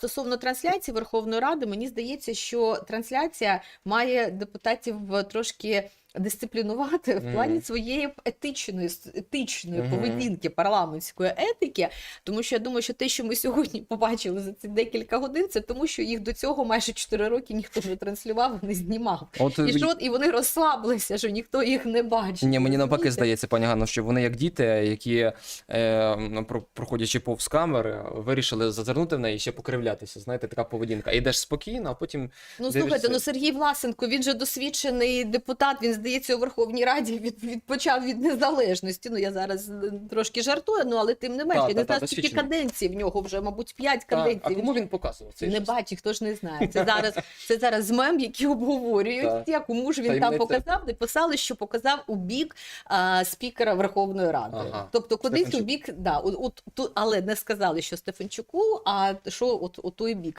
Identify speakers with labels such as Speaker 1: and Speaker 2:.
Speaker 1: стосовно трансляції Верховної Ради, мені здається, що трансляція має депутатів е, трошки. Дисциплінувати в плані своєї етичної етичної поведінки парламентської етики, тому що я думаю, що те, що ми сьогодні побачили за ці декілька годин, це тому, що їх до цього майже 4 роки ніхто не транслював, не знімав.
Speaker 2: От
Speaker 1: І що і вони розслабилися, що ніхто їх не бачить.
Speaker 2: Ні, мені навпаки здається, пані Ганно, що вони як діти, які, е, проходячи повз камери, вирішили зазирнути в неї і ще покривлятися. Знаєте, така поведінка. Йдеш спокійно, а потім
Speaker 1: Ну
Speaker 2: Дивишся.
Speaker 1: слухайте, ну Сергій Власенко, він же досвідчений депутат. Він здається у Верховній Раді від, від почав від незалежності. Ну я зараз е, трошки жартую, ну але тим не я
Speaker 2: та,
Speaker 1: не
Speaker 2: та,
Speaker 1: знаю, скільки каденцій в нього вже, мабуть, п'ять каденцій.
Speaker 2: а кому він показував цей
Speaker 1: не бачить, хто ж не знає. Це зараз це зараз мем, який обговорюють. Я кому ж він там показав, де писали, що показав у бік а, спікера Верховної Ради.
Speaker 2: Ага.
Speaker 1: Тобто кудись у бік, да, от, от, ту- але не сказали, що Стефанчуку, а що от у той бік.